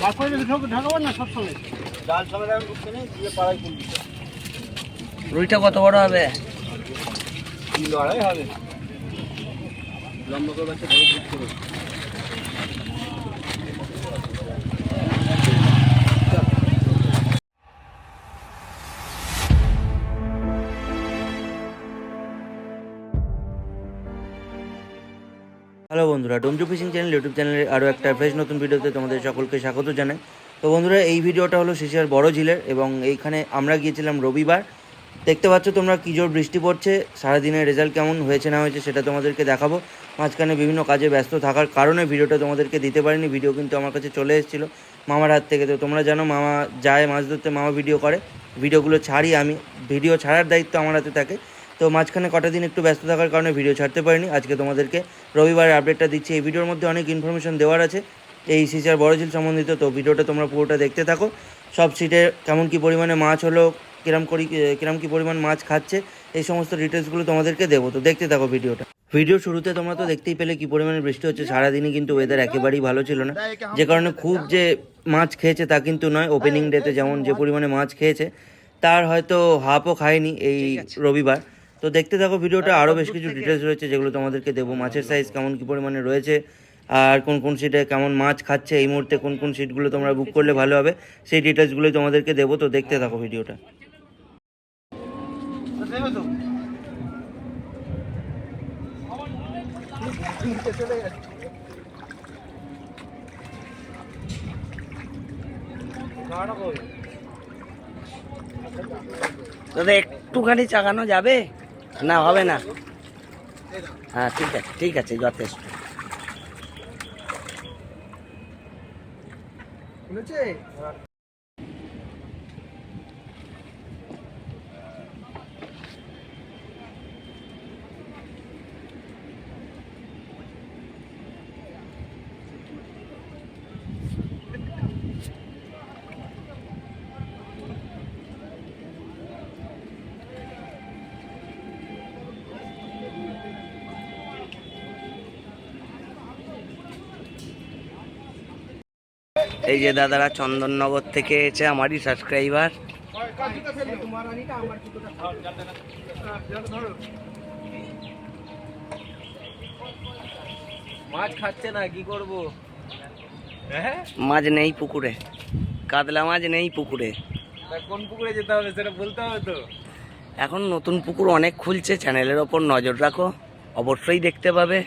তারপরে না সবসময়। ডাল দিয়ে পাড়ায় রুইটা কত বড় হবে? লড়াই হবে। লম্বা করে বাচ্চা হ্যালো বন্ধুরা, ডোমজু ফিশিং চ্যানেল ইউটিউব চ্যানেলের আরও একটা ফ্রেশ নতুন ভিডিওতে তোমাদের সকলকে স্বাগত জানাই। তো বন্ধুরা, এই ভিডিওটা হলো শিশিয়ার বড় ঝিলের এবং এইখানে আমরা গিয়েছিলাম রবিবার। দেখতে পাচ্ছ তোমরা কী জোর বৃষ্টি পড়ছে, সারাদিনের রেজাল্ট কেমন, হয়েছে না হয়েছে সেটা তোমাদেরকে দেখাবো। মাঝখানে বিভিন্ন কাজে ব্যস্ত থাকার কারণে ভিডিওটা তোমাদেরকে দিতে পারিনি, ভিডিও কিন্তু আমার কাছে চলে এসেছিল মামার হাত থেকে। তো তোমরা জানো, মামা যায় মাছ ধরতে, মামা ভিডিও করে, ভিডিওগুলো ছাড়ি আমি। ভিডিও ছাড়ার দায়িত্ব আমার হাতে থাকে। তো মাঝখানে কটা দিন একটু ব্যস্ত থাকার কারণে ভিডিও ছাড়তে পারিনি, আজকে তোমাদেরকে রবিবারের আপডেটটা দিচ্ছি। এই ভিডিওর মধ্যে অনেক ইনফরমেশন দেওয়ার আছে। এই সিচার বড় ঝিল সম্বন্ধিত তো ভিডিওটা তোমরা পুরোটা দেখতে থাকো। সব সিটে কেমন কি পরিমাণে মাছ হলো কিরম করি কিরম কি পরিমাণ মাছ খাচ্ছে এই সমস্ত ডিটেলসগুলো তোমাদেরকে দেবো। তো দেখতে থাকো ভিডিওটা। ভিডিও শুরুতে তোমরা তো দেখতেই পেলে কি পরিমাণে বৃষ্টি হচ্ছে। সারাদিনই কিন্তু ওয়েদার একেবারেই ভালো ছিল না। যে কারণে খুব যে মাছ খেয়েছে তা কিন্তু নয়। ওপেনিং ডেতে যেমন যে পরিমাণে মাছ খেয়েছে তার হয়তো হাফও খায়নি এই রবিবার। তো দেখতে থাকো ভিডিওটা আরও বেশ কিছু ডিটেলস রয়েছে যেগুলো তোমাদেরকে দেবো। মাছের সাইজ কেমন কী পরিমাণে রয়েছে আর কোন কোন সিটে কেমন মাছ খাচ্ছে এই মুহূর্তে কোন কোন সিটগুলো তোমরা বুক করলে ভালো হবে সেই ডিটেলসগুলোই তোমাদেরকে দেবো। তো দেখতে থাকো ভিডিওটা। দাদা একটুখানি চাগানো যাবে? না হবে না। হ্যাঁ ঠিক আছে ঠিক আছে যথেষ্ট। এই যে দাদারা চন্দননগর থেকে এসে আমারই সাবস্ক্রাইবার মাছ খাচ্ছে না কি করব? হ্যাঁ? মাছ নেই পুকুরে। কাতলা মাছ নেই পুকুরে। কোন পুকুরে যেতে হবে সেটা বলতে হবে তো। এখন নতুন পুকুর অনেক খুলছে চ্যানেলের ওপর নজর রাখো অবশ্যই দেখতে পাবে।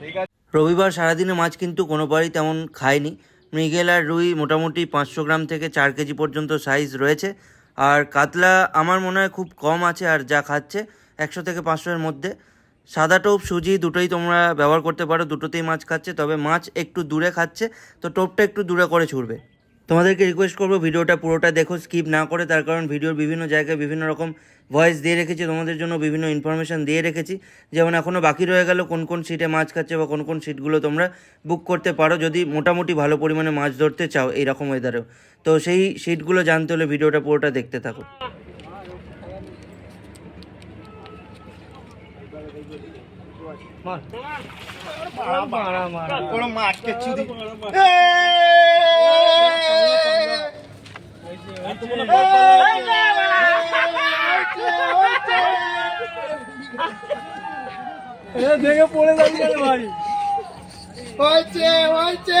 ঠিক আছে। রবিবার সারাদিনে মাছ কিন্তু কোনো কোনোবারই তেমন খায়নি। মৃগেল আর রুই মোটামুটি পাঁচশো গ্রাম থেকে চার কেজি পর্যন্ত সাইজ রয়েছে। আর কাতলা আমার মনে হয় খুব কম আছে আর যা খাচ্ছে একশো থেকে পাঁচশোর মধ্যে। সাদা টোপ, সুজি দুটোই তোমরা ব্যবহার করতে পারো, দুটোতেই মাছ খাচ্ছে। তবে মাছ একটু দূরে খাচ্ছে, তো টোপটা একটু দূরে করে ছুড়বে। তোমাদেরকে রিকোয়েস্ট করব ভিডিওটা পুরোটা দেখো স্কিপ না করে তার কারণ ভিডিওর বিভিন্ন জায়গায় বিভিন্ন রকম ভয়েস দিয়ে রেখেছি তোমাদের জন্য বিভিন্ন ইনফরমেশান দিয়ে রেখেছি। যেমন এখনও বাকি রয়ে গেল কোন কোন সিটে মাছ খাচ্ছে বা কোন কোন সিটগুলো তোমরা বুক করতে পারো যদি মোটামুটি ভালো পরিমাণে মাছ ধরতে চাও এই রকম ওয়েদারেও তো সেই সিটগুলো জানতে হলে ভিডিওটা পুরোটা দেখতে থাকো। কোনো মাছকে চুদি দেখে পড়ে যাবি কেন ভাই হয়েছে হয়েছে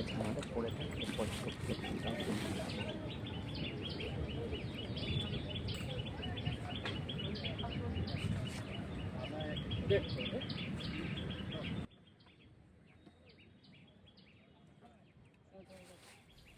হুম।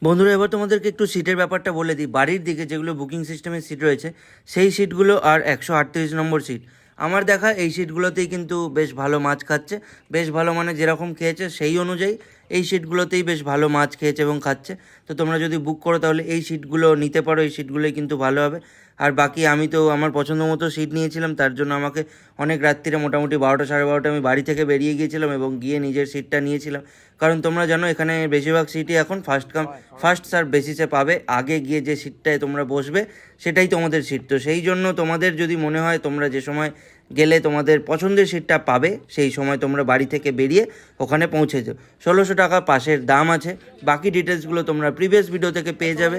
বন্ধুরা, এবার তোমাদেরকে একটু সিটের ব্যাপারটা বলে দিই। বাড়ির দিকে যেগুলো বুকিং সিস্টেমের সিট রয়েছে, সেই সিটগুলো আর একশো আটত্রিশ নম্বর সিট আমার দেখা এই সিটগুলোতেই কিন্তু বেশ ভালো মাছ খাচ্ছে। বেশ ভালো মানে যেরকম খেয়েছে সেই অনুযায়ী এই সিটগুলোতেই বেশ ভালো মাছ খেয়েছে এবং খাচ্ছে। তো তোমরা যদি বুক করো তাহলে এই সিটগুলো নিতে পারো এই সিটগুলোই কিন্তু ভালো হবে। আর বাকি আমি তো আমার পছন্দ মতো সিট নিয়েছিলাম তার জন্য আমাকে অনেক রাত্রিরে মোটামুটি বারোটা সাড়ে বারোটা আমি বাড়ি থেকে বেরিয়ে গিয়েছিলাম এবং গিয়ে নিজের সিটটা নিয়েছিলাম। কারণ তোমরা জানো এখানে বেশিরভাগ সিটই এখন ফার্স্ট কাম ফার্স্ট সার্ভ বেসিসে পাবে। আগে গিয়ে যে সিটটায় তোমরা বসবে সেটাই তোমাদের সিট তো সেই জন্য তোমাদের যদি মনে হয় তোমরা যে সময় গেলে তোমাদের পছন্দের সিটটা পাবে। সেই সময় তোমরা বাড়ি থেকে বেরিয়ে ওখানে পৌঁছে যাও ষোলোশো টাকা পাশের দাম আছে। বাকি ডিটেলসগুলো তোমরা প্রিভিয়াস ভিডিও থেকে পেয়ে যাবে।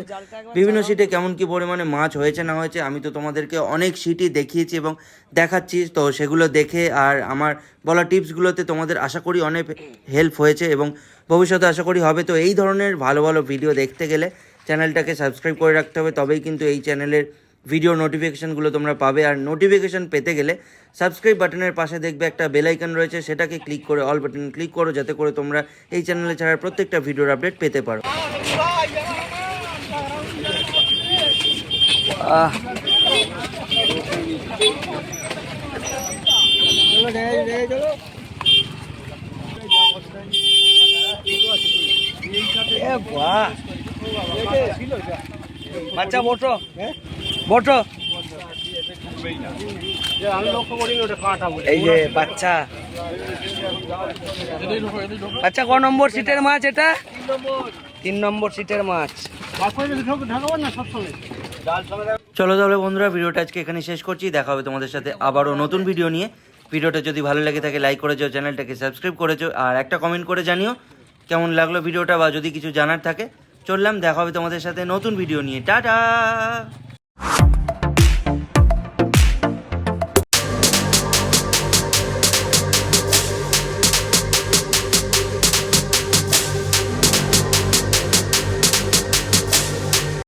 বিভিন্ন সিটে কেমন কি পরিমাণে মাছ হয়েছে, না হয়েছে, আমি তো তোমাদেরকে অনেক সিটই দেখিয়েছি এবং দেখাচ্ছি। তো সেগুলো দেখে আর আমার বলা টিপসগুলোতে তোমাদের আশা করি অনেক হেল্প হয়েছে এবং ভবিষ্যতে আশা করি হবে। তো এই ধরনের ভালো ভালো ভিডিও দেখতে গেলে চ্যানেলটাকে সাবস্ক্রাইব করে রাখতে হবে। তবেই কিন্তু এই চ্যানেলের ভিডিও নোটিফিকেশানগুলো তোমরা পাবে। আর নোটিফিকেশান পেতে গেলে সাবস্ক্রাইব বাটনের পাশে দেখবে একটা বেল আইকন রয়েছে, সেটাকে ক্লিক করে অল বাটন ক্লিক করো, যাতে করে তোমরা এই চ্যানেলে ছাড়া প্রত্যেকটা ভিডিওর আপডেট পেতে পারো। আহ। এ বাহ। বাচ্চা বটো এই যে বাচ্চা। বাচ্চা ক নম্বর সিটের মাছ এটা? তিন নম্বর সিটের মাছ। চলো তাহলে বন্ধুরা, ভিডিওটা আজকে এখানে শেষ করছি। দেখা হবে তোমাদের সাথে আবারও নতুন ভিডিও নিয়ে। ভিডিওটা যদি ভালো লেগে থাকে লাইক করেছ, চ্যানেলটাকে সাবস্ক্রাইব করেছ, আর একটা কমেন্ট করে জানিও কেমন লাগল ভিডিওটা বা যদি কিছু জানার থাকে। চললাম, দেখা হবে তোমাদের সাথে নতুন ভিডিও নিয়ে। টাটা!